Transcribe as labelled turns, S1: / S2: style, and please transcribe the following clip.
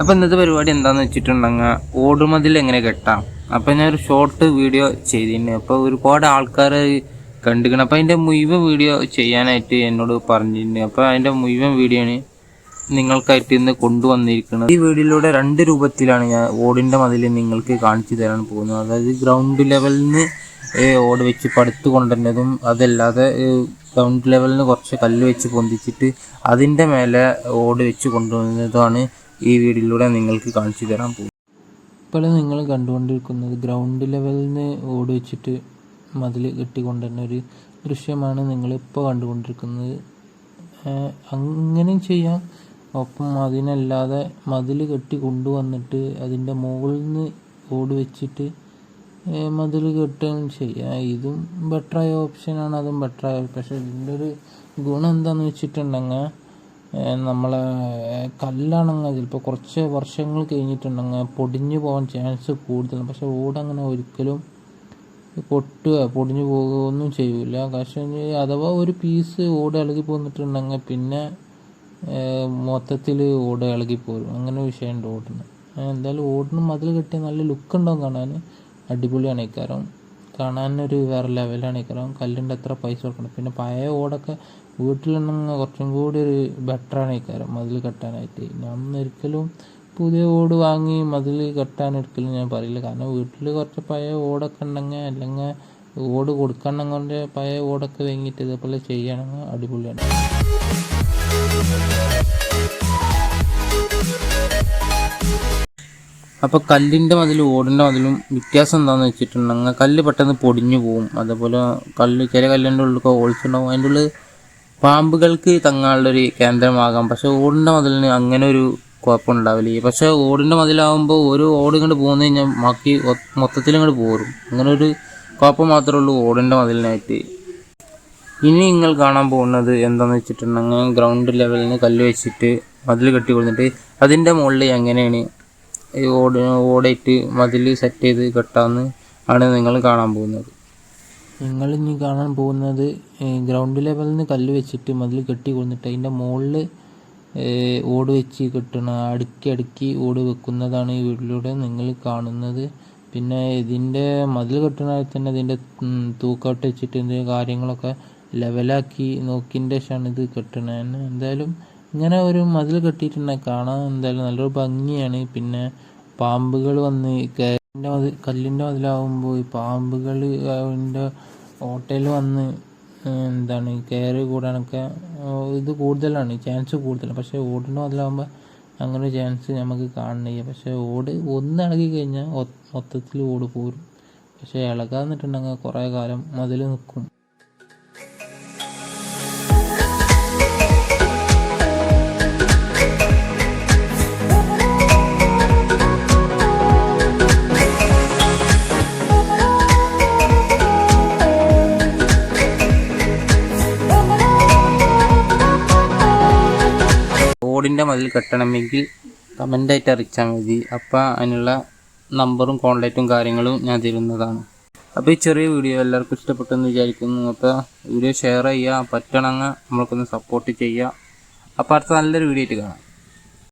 S1: അപ്പോൾ ഇന്നത്തെ പരിപാടി എന്താന്ന് വെച്ചിട്ടുണ്ടെങ്കിൽ ഓടുമതിൽ എങ്ങനെ കെട്ടാം. അപ്പോൾ ഞാൻ ഒരു ഷോർട്ട് വീഡിയോ ചെയ്തിരുന്നു അപ്പോൾ ഒരുപാട് ആൾക്കാർ കണ്ടിരിക്കണം അപ്പോൾ അതിന്റെ മുഴുവൻ വീഡിയോ ചെയ്യാനായിട്ട് എന്നോട് പറഞ്ഞിരുന്നു അപ്പോൾ അതിന്റെ മുഴുവൻ വീഡിയോ ആണ് നിങ്ങൾക്കായിട്ട് ഇന്ന് കൊണ്ടുവന്നിരിക്കുന്നത് ഈ വീഡിയോയിലൂടെ രണ്ട് രൂപത്തിലാണ് ഞാൻ ഓടിന്റെ മതിൽ നിങ്ങൾക്ക് കാണിച്ചു തരാൻ പോകുന്നത്. അതായത് ഗ്രൗണ്ട് ലെവലിൽ നിന്ന് ഓട് വെച്ച് പടുത്തു കൊണ്ടുവരുന്നതും അതല്ലാതെ ഗ്രൗണ്ട് ലെവലിന് കുറച്ച് കല്ല് വെച്ച് പൊന്തിച്ചിട്ട് അതിന്റെ മേലെ ഓട് വെച്ച് കൊണ്ടുവന്നതാണ് ഈ വീഡിയോയിലൂടെ നിങ്ങൾക്ക് കാണിച്ചു തരാൻ പോകുന്നത്. ഇപ്പോൾ നിങ്ങൾ കണ്ടുകൊണ്ടിരിക്കുന്നത് ഗ്രൗണ്ട് ലെവലിൽ ഓട് വെച്ചിട്ട് മതിൽ കെട്ടിക്കൊണ്ടുവരുന്ന ഒരു ദൃശ്യമാണ് നിങ്ങളിപ്പോൾ കണ്ടുകൊണ്ടിരിക്കുന്നത്. അങ്ങനെ ചെയ്യാം. ഒപ്പം അതിനല്ലാതെ മതിൽ കെട്ടി കൊണ്ടുവന്നിട്ട് അതിന്റെ മുകളിൽ നിന്ന് ഓട് വെച്ചിട്ട് മതിൽ കെട്ടുകയും ചെയ്യാം. ഇതും ബെറ്ററായ ഓപ്ഷനാണ് അതും ബെറ്ററായ പക്ഷേ ഇതിന്റെ ഒരു ഗുണം എന്താണെന്ന് വെച്ചിട്ടുണ്ടെങ്കിൽ നമ്മളെ കല്ലാണെങ്കിൽ ചിലപ്പോൾ കുറച്ച് വർഷങ്ങൾ കഴിഞ്ഞിട്ടുണ്ടെങ്കിൽ പൊടിഞ്ഞു പോകാൻ ചാൻസ് കൂടുതലാണ്. പക്ഷേ ഓടങ്ങനെ ഒരിക്കലും പൊട്ടുക പൊടിഞ്ഞു പോകുക ഒന്നും ചെയ്യൂല പക്ഷേ അഥവാ ഒരു പീസ് ഓട് ഇളകി പോന്നിട്ടുണ്ടെങ്കിൽ പിന്നെ മൊത്തത്തിൽ ഓട് ഇളകി പോരും. അങ്ങനെ വിഷയമുണ്ട് ഓടിന് എന്തായാലും ഓടിന് മതിൽ കെട്ടിയ നല്ല ലുക്ക് ഉണ്ടാവും കാണാൻ. അടിപൊളിയാണ് കാണാൻ ഒരു വേറെ ലെവലാണ് ഇക്കാരം കല്ലിന്റെ അത്ര പൈസ കൊടുക്കണം. പിന്നെ പഴയ ഓടൊക്കെ വീട്ടിലുണ്ടെങ്കിൽ കുറച്ചും കൂടി ഒരു ബെറ്ററാണ് ഇക്കാരം മതിൽ കെട്ടാനായിട്ട്. ഞാൻ ഒരിക്കലും പുതിയ ഓട് വാങ്ങി മതിൽ കെട്ടാൻ ഒരിക്കലും ഞാൻ പറയില്ല. കാരണം വീട്ടിൽ കുറച്ച് പഴയ ഓടൊക്കെ ഉണ്ടെങ്കിൽ അല്ലെങ്കിൽ ഓട് കൊടുക്കണം കൊണ്ട് പഴയ ഓടൊക്കെ വാങ്ങിയിട്ട് ഇതേപോലെ ചെയ്യണമെങ്കിൽ അടിപൊളിയാണ്. അപ്പോൾ കല്ലിന്റെ മതിലും ഓടിന്റെ മതിലും വ്യത്യാസം എന്താണെന്ന് വെച്ചിട്ടുണ്ടെങ്കിൽ കല്ല് പെട്ടെന്ന് പൊടിഞ്ഞു പോകും അതേപോലെ കല്ല് ചില കല്ലിന്റെ ഹോൾസ് ഉണ്ടാവും. അതിന്റെ ഉള്ളിൽ പാമ്പുകൾക്ക് തങ്ങാനുള്ളൊരു കേന്ദ്രമാകാം. പക്ഷേ ഓടിന്റെ മതിലിന് അങ്ങനെ ഒരു കുഴപ്പമുണ്ടാവില്ല. പക്ഷേ ഓടിന്റെ മതിലാവുമ്പോൾ ഒരു ഓട് ഇങ്ങോട്ട് പോകുന്ന കഴിഞ്ഞാൽ ബാക്കി മൊത്തത്തിൽ ഇങ്ങോട്ട് പോരും. അങ്ങനെ ഒരു കുഴപ്പം മാത്രമേ ഉള്ളൂ ഓടിന്റെ മതിലിനായിട്ട്. ഇനി നിങ്ങൾ കാണാൻ പോകുന്നത് എന്താണെന്ന് വെച്ചിട്ടുണ്ടെങ്കിൽ ഗ്രൗണ്ട് ലെവലിന് കല്ല് വെച്ചിട്ട് മതിൽ കെട്ടി കൊടുത്തിട്ട് അതിന്റെ മുകളിൽ എങ്ങനെയാണ് ഈ ഓട് ഓടയിട്ട് മതിൽ സെറ്റ് ചെയ്ത് കെട്ടാമെന്ന് ആണ് നിങ്ങൾ കാണാൻ പോകുന്നത്. നിങ്ങൾ ഇനി കാണാൻ പോകുന്നത് ഗ്രൗണ്ട് ലെവലിൽ നിന്ന് കല്ല് വെച്ചിട്ട് മതിൽ കെട്ടി കൊടുത്തിട്ട് അതിന്റെ മുകളിൽ ഓട് വെച്ച് കെട്ടണ അടുക്കി അടുക്കി ഓട് വെക്കുന്നതാണ് ഈ വീട്ടിലൂടെ നിങ്ങൾ കാണുന്നത്. പിന്നെ ഇതിന്റെ മതിൽ കെട്ടണ തന്നെ ഇതിന്റെ തൂക്കോട്ട് വെച്ചിട്ട് ഇതിന്റെ കാര്യങ്ങളൊക്കെ ലെവലാക്കി നോക്കിന്റെ ശേഷമാണ് ഇത് കെട്ടണത്. എന്തായാലും ഇങ്ങനെ ഒരു മതിൽ കെട്ടിയിട്ടുണ്ടെങ്കിൽ കാണാൻ എന്തായാലും നല്ലൊരു ഭംഗിയാണ്. പിന്നെ പാമ്പുകൾ വന്ന് കയറിന്റെ മതിൽ കല്ലിന്റെ മതിലാവുമ്പോൾ ഈ പാമ്പുകൾ അതിന്റെ ഓട്ടയിൽ വന്ന് എന്താണ് കയറി കൂടാനൊക്കെ ഇത് കൂടുതലാണ് ചാൻസ് കൂടുതലാണ്. പക്ഷേ ഓടിന്റെ മതിലാവുമ്പോൾ അങ്ങനെ ചാൻസ് നമുക്ക് കാണണില്ല പക്ഷേ ഓട് ഒന്ന് ഇളകി കഴിഞ്ഞാൽ മൊത്തത്തിൽ ഓട് പോരും. പക്ഷേ ഇളകാന്നിട്ടുണ്ടെങ്കിൽ കുറേ കാലം മതിൽ നിൽക്കും. ഓടിന്റെ മതിൽ കെട്ടണമെങ്കിൽ കമന്റായിട്ട് അറിയിച്ചാൽ മതി. അപ്പോൾ അതിനുള്ള നമ്പറും കോൺടാക്റ്റും കാര്യങ്ങളും ഞാൻ തരുന്നതാണ്. അപ്പോൾ ഈ ചെറിയ വീഡിയോ എല്ലാവർക്കും ഇഷ്ടപ്പെട്ടെന്ന് വിചാരിക്കുന്നു. അപ്പോൾ വീഡിയോ ഷെയർ ചെയ്യുക പറ്റണമെങ്കിൽ നമ്മൾക്കൊന്ന് സപ്പോർട്ട് ചെയ്യുക അപ്പോൾ അടുത്ത നല്ലൊരു വീഡിയോ ആയിട്ട് കാണാം.